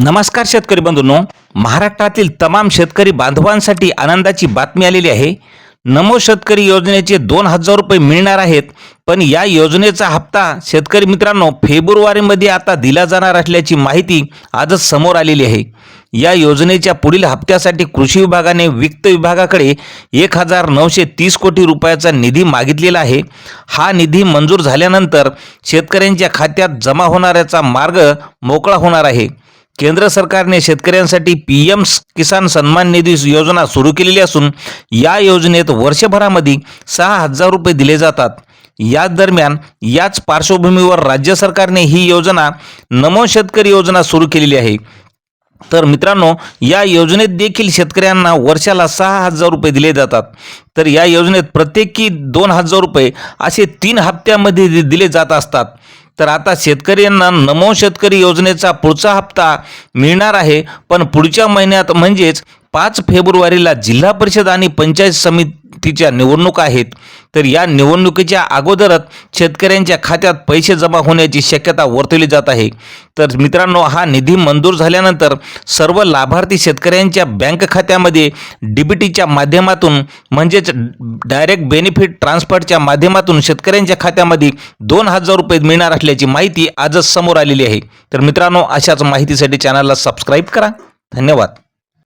नमस्कार शेतकरी बंधूंनो. महाराष्ट्रातील तमाम शेतकरी बांधवांसाठी आनंदाची बातमी आलेली आहे. नमो शेतकरी योजनेचे दोन हजार रुपये मिळणार आहेत पण या योजनेचा हप्ता शेतकरी मित्रांनो फेब्रुवारीमध्ये आता दिला जाणार असल्याची माहिती आजच समोर आलेली आहे. या योजनेच्या पुढील हप्त्यासाठी कृषी विभागाने वित्त विभागाकडे एक हजार नऊशे तीस कोटी रुपयाचा निधी मागितलेला आहे. हा निधी मंजूर झाल्यानंतर शेतकऱ्यांच्या खात्यात जमा होणाऱ्याचा मार्ग मोकळा होणार आहे. केंद्र सरकारने शेतकऱ्यांसाठी पी एम किसान सन्मान निधी योजना सुरू केलेली असून या योजनेत वर्षभरामध्ये सहा हजार रुपये दिले जातात. याच दरम्यान याच पार्श्वभूमीवर राज्य सरकारने ही योजना नमो शेतकरी योजना सुरू केलेली आहे. तर मित्रांनो या योजनेत देखील शेतकऱ्यांना वर्षाला सहा हजार रुपये दिले जातात. तर या योजनेत प्रत्येकी दोन हजार रुपये असे तीन हप्त्यामध्ये दि- दिले जात असतात. तर आता शेतकऱ्यांना नमो शेतकरी योजनेचा पुढचा हप्ता मिळणार आहे. पण पुढच्या महिन्यात म्हणजेच पाच फेब्रुवारीला जिल्हा परिषद आणि पंचायत समिती समितीच्या निवडणुका आहेत तर या निवडणुकीच्या अगोदरच शेतकऱ्यांच्या खात्यात पैसे जमा होण्याची शक्यता वर्तवली जात आहे. तर मित्रांनो हा निधी मंजूर झाल्यानंतर सर्व लाभार्थी शेतकऱ्यांच्या बँक खात्यामध्ये डीबीटीच्या माध्यमातून म्हणजेच डायरेक्ट बेनिफिट ट्रान्सफरच्या माध्यमातून शेतकऱ्यांच्या खात्यामध्ये दोन हजार रुपये मिळणार असल्याची माहिती आजच समोर आलेली आहे. तर मित्रांनो अशाच माहितीसाठी चॅनलला सबस्क्राईब करा. धन्यवाद.